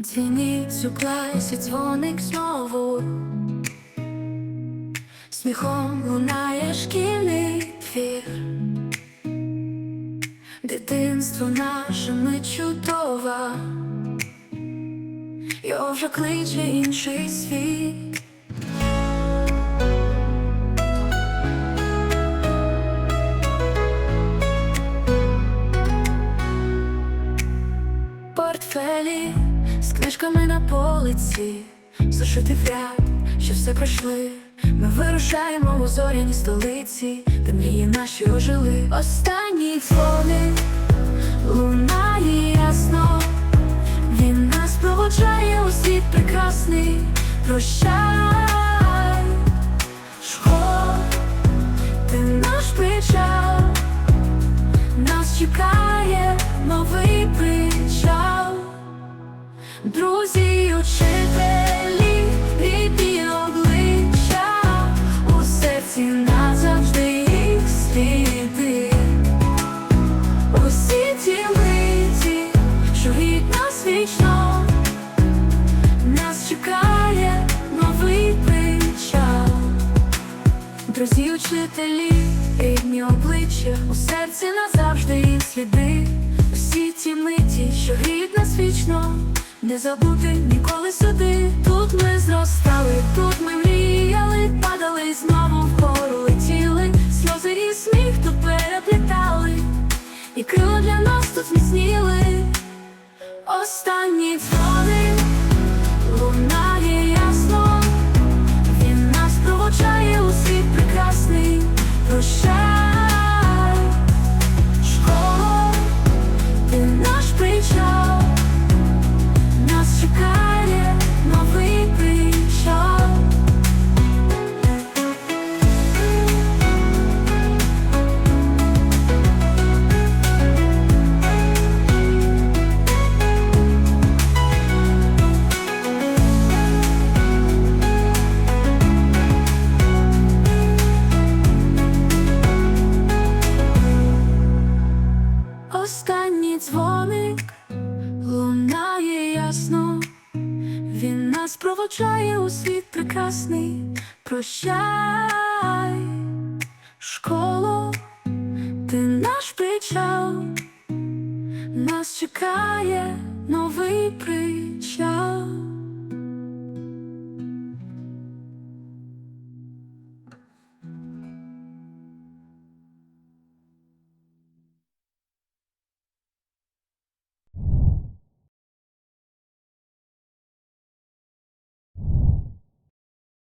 Дзвіницю класі дзвоник знову, сміхом лунає шкільний твір, дитинство наше ми чудова, його вже кличе інший світ. портфелі з книжками на полиці, зашити в ряд, що все пройшли. Ми вирушаємо у зоряні столиці, де мрії наші ожили. Останні дзвоник лунає ясно, він нас проводжає у світ прекрасний. Прощай, Усі ті що від нас нас чекає новий причал. Друзі, учителі, рідні обличчя, у серці назавжди їх сліди. Усі ті миті, що гріють нас вічно, не забути ніколи сюди. Останній дзвоник лунає проводжає у світ прекрасний. Прощай, школо, ти наш причал, нас чекає новий причал.